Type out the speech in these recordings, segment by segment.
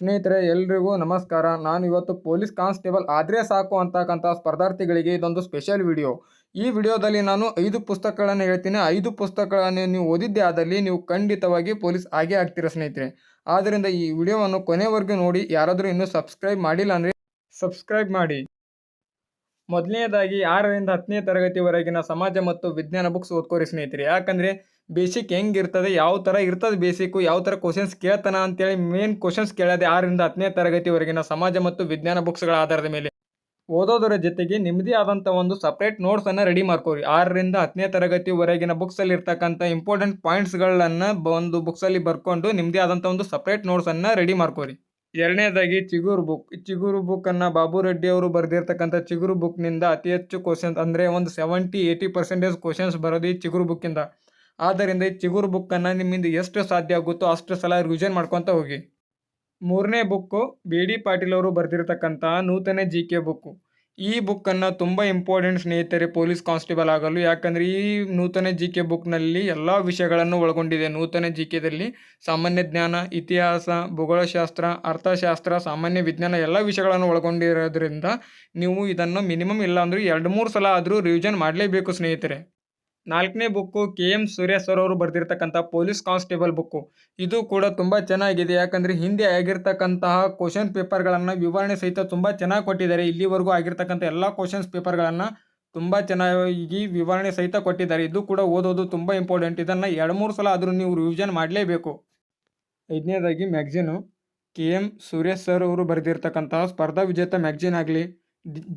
ಸ್ನೇಹಿತರೆ, ಎಲ್ರಿಗೂ ನಮಸ್ಕಾರ. ನಾನು ಇವತ್ತು ಪೊಲೀಸ್ ಕಾನ್ಸ್ಟೇಬಲ್ ಆದರೆ ಸಾಕು ಅಂತಕ್ಕಂಥ ಸ್ಪರ್ಧಾರ್ಥಿಗಳಿಗೆ ಇದೊಂದು ಸ್ಪೆಷಲ್ ವಿಡಿಯೋ. ಈ ವಿಡಿಯೋದಲ್ಲಿ ನಾನು ಐದು ಪುಸ್ತಕಗಳನ್ನು ಹೇಳ್ತೀನಿ. ಐದು ಪುಸ್ತಕಗಳನ್ನು ನೀವು ಓದಿದ್ದೇ ಆದಲ್ಲಿ ನೀವು ಖಂಡಿತವಾಗಿ ಪೊಲೀಸ್ ಆಗೇ ಆಗ್ತೀರ ಸ್ನೇಹಿತರೆ. ಆದ್ದರಿಂದ ಈ ವಿಡಿಯೋವನ್ನು ಕೊನೆವರೆಗೂ ನೋಡಿ. ಯಾರಾದರೂ ಇನ್ನೂ ಸಬ್ಸ್ಕ್ರೈಬ್ ಮಾಡಿಲ್ಲ ಅಂದರೆ ಸಬ್ಸ್ಕ್ರೈಬ್ ಮಾಡಿ. ಮೊದಲನೇದಾಗಿ ಆರರಿಂದ ಹತ್ತನೇ ತರಗತಿವರೆಗಿನ ಸಮಾಜ ಮತ್ತು ವಿಜ್ಞಾನ ಬುಕ್ಸ್ ಓದ್ಕೋರಿ ಸ್ನೇಹಿತರೆ. ಯಾಕಂದರೆ ಬೇಸಿಕ್ ಹೆಂಗಿರ್ತದೆ ಯಾವ ಥರ ಇರ್ತದೆ ಬೇಸಿಕ್ಕು ಯಾವ ಥರ ಕ್ವಶನ್ಸ್ ಕೇಳ್ತಾನ ಅಂತೇಳಿ ಮೇನ್ ಕ್ವಶನ್ಸ್ ಕೇಳೋದೆ ಆರರಿಂದ ಹತ್ತನೇ ತರಗತಿವರೆಗಿನ ಸಮಾಜ ಮತ್ತು ವಿಜ್ಞಾನ ಬುಕ್ಸ್ಗಳ ಆಧಾರದ ಮೇಲೆ. ಓದೋದರ ಜೊತೆಗೆ ನಿಮ್ಮದೇ ಆದಂಥ ಒಂದು ಸಪ್ರೇಟ್ ನೋಟ್ಸನ್ನು ರೆಡಿ ಮಾಡ್ಕೋರಿ ಆರರಿಂದ ಹತ್ತನೇ ತರಗತಿವರೆಗಿನ ಬುಕ್ಸಲ್ಲಿ ಇರ್ತಕ್ಕಂಥ ಇಂಪಾರ್ಟೆಂಟ್ ಪಾಯಿಂಟ್ಸ್ಗಳನ್ನು ಒಂದು ಬುಕ್ಸಲ್ಲಿ ಬರ್ಕೊಂಡು ನಿಮ್ಮದೇ ಆದಂಥ ಒಂದು ಸಪ್ರೇಟ್ ನೋಟ್ಸನ್ನು ರೆಡಿ ಮಾಡ್ಕೋರಿ ಎರಡನೇದಾಗಿ ಚಿಗುರು ಬುಕ್ ಚಿಗುರು ಬುಕ್ಕನ್ನು ಬಾಬು ರೆಡ್ಡಿ ಅವರು ಬರೆದಿರ್ತಕ್ಕಂಥ ಚಿಗುರು ಬುಕ್ನಿಂದ ಅತಿ ಹೆಚ್ಚು ಕ್ವಶನ್ಸ್ ಅಂದರೆ ಒಂದು ಸೆವೆಂಟಿ ಏಯ್ಟಿ ಪರ್ಸೆಂಟೇಜ್ ಕ್ವಶನ್ಸ್ ಬರೋದು ಈ ಚಿಗುರು ಬುಕ್ಕಿಂದ ಆದ್ದರಿಂದ ಈ ಚಿಗುರು ಬುಕ್ಕನ್ನು ನಿಮ್ಮಿಂದ ಎಷ್ಟು ಸಾಧ್ಯ ಆಗುತ್ತೋ ಅಷ್ಟು ಸಲ ರಿವಿಷನ್ ಮಾಡ್ಕೊತ ಹೋಗಿ. ಮೂರನೇ ಬುಕ್ಕು ಬಿ ಡಿ ಪಾಟೀಲ್ ಅವರು ಬರೆದಿರತಕ್ಕಂಥ ನೂತನ ಜಿ ಕೆ ಬುಕ್ಕು. ಈ ಬುಕ್ಕನ್ನು ತುಂಬ ಇಂಪಾರ್ಟೆಂಟ್ ಸ್ನೇಹಿತರೆ, ಪೊಲೀಸ್ ಕಾನ್ಸ್ಟೇಬಲ್ ಆಗಲು, ಯಾಕಂದರೆ ಈ ನೂತನ ಜಿ ಕೆ ಬುಕ್ನಲ್ಲಿ ಎಲ್ಲ ವಿಷಯಗಳನ್ನು ಒಳಗೊಂಡಿದೆ. ನೂತನ ಜಿ ಕೆದಲ್ಲಿ ಸಾಮಾನ್ಯ ಜ್ಞಾನ, ಇತಿಹಾಸ, ಭೂಗೋಳಶಾಸ್ತ್ರ, ಅರ್ಥಶಾಸ್ತ್ರ, ಸಾಮಾನ್ಯ ವಿಜ್ಞಾನ ಎಲ್ಲ ವಿಷಯಗಳನ್ನು ಒಳಗೊಂಡಿರೋದ್ರಿಂದ ನೀವು ಇದನ್ನು ಮಿನಿಮಮ್ ಇಲ್ಲ ಅಂದರೂ ಎರಡು ಮೂರು ಸಲ ಆದರೂ ರಿವಿಷನ್ ಮಾಡಲೇಬೇಕು ಸ್ನೇಹಿತರೆ. ನಾಲ್ಕನೇ book K M Suresh sir ಅವರು ಬರೆದಿರ್ತಕ್ಕಂಥ ಪೊಲೀಸ್ ಕಾನ್ಸ್ಟೇಬಲ್ ಬುಕ್ಕು. ಇದು ಕೂಡ ತುಂಬ ಚೆನ್ನಾಗಿದೆ. ಯಾಕಂದರೆ ಹಿಂದೆ ಆಗಿರ್ತಕ್ಕಂತಹ ಕ್ವಶನ್ ಪೇಪರ್ಗಳನ್ನು ವಿವರಣೆ ಸಹಿತ ತುಂಬ ಚೆನ್ನಾಗಿ ಕೊಟ್ಟಿದ್ದಾರೆ. ಇಲ್ಲಿವರೆಗೂ ಆಗಿರ್ತಕ್ಕಂಥ ಎಲ್ಲ ಕ್ವಶನ್ಸ್ ಪೇಪರ್ಗಳನ್ನು ತುಂಬ ಚೆನ್ನಾಗಿ ವಿವರಣೆ ಸಹಿತ ಕೊಟ್ಟಿದ್ದಾರೆ. ಇದು ಕೂಡ ಓದೋದು ತುಂಬ ಇಂಪಾರ್ಟೆಂಟ್. ಇದನ್ನು ಎರಡು ಮೂರು ಸಲ ಆದರೂ ನೀವು ರಿವಿಷನ್ ಮಾಡಲೇಬೇಕು. ಐದನೇದಾಗಿ magazine K M Suresh sir ಅವರು ಬರೆದಿರ್ತಕ್ಕಂತಹ ಸ್ಪರ್ಧಾ ವಿಜೇತ ಮ್ಯಾಗ್ಝಿನ್ ಆಗಲಿ,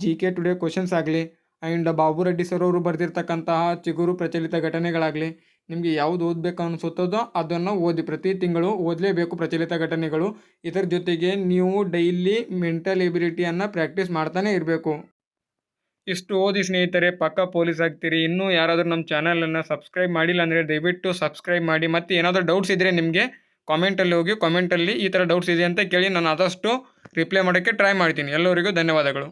ಜಿ ಕೆ ಟುಡೇ ಕ್ವಶನ್ಸ್ ಆಗಲಿ ಆ್ಯಂಡ್ ಬಾಬು ರೆಡ್ಡಿ ಸರ್ ಅವರು ಬರೆದಿರ್ತಕ್ಕಂತಹ ಚಿಗುರು ಪ್ರಚಲಿತ ಘಟನೆಗಳಾಗಲಿ, ನಿಮಗೆ ಯಾವುದು ಓದಬೇಕು ಅನಿಸುತ್ತದೋ ಅದನ್ನು ಓದಿ, ಪ್ರತಿ ತಿಂಗಳು ಓದಲೇಬೇಕು ಪ್ರಚಲಿತ ಘಟನೆಗಳು. ಇದರ ಜೊತೆಗೆ ನೀವು ಡೈಲಿ ಮೆಂಟಲ್ ಎಬಿಲಿಟಿಯನ್ನು ಪ್ರಾಕ್ಟೀಸ್ ಮಾಡ್ತಾನೆ ಇರಬೇಕು. ಇಷ್ಟು ಓದಿ ಸ್ನೇಹಿತರೆ, ಪಕ್ಕ ಪೊಲೀಸ್ ಆಗ್ತೀರಿ. ಇನ್ನೂ ಯಾರಾದರೂ ನಮ್ಮ ಚಾನಲನ್ನು ಸಬ್ಸ್ಕ್ರೈಬ್ ಮಾಡಿಲ್ಲ ಅಂದರೆ ದಯವಿಟ್ಟು ಸಬ್ಸ್ಕ್ರೈಬ್ ಮಾಡಿ. ಮತ್ತು ಏನಾದರೂ ಡೌಟ್ಸ್ ಇದ್ದರೆ ನಿಮಗೆ ಕಾಮೆಂಟಲ್ಲಿ ಹೋಗಿ ಕಾಮೆಂಟಲ್ಲಿ ಈ ಥರ ಡೌಟ್ಸ್ ಇದೆ ಅಂತ ಕೇಳಿ, ನಾನು ಆದಷ್ಟು ರಿಪ್ಲೈ ಮಾಡೋಕ್ಕೆ ಟ್ರೈ ಮಾಡ್ತೀನಿ. ಎಲ್ಲರಿಗೂ ಧನ್ಯವಾದಗಳು.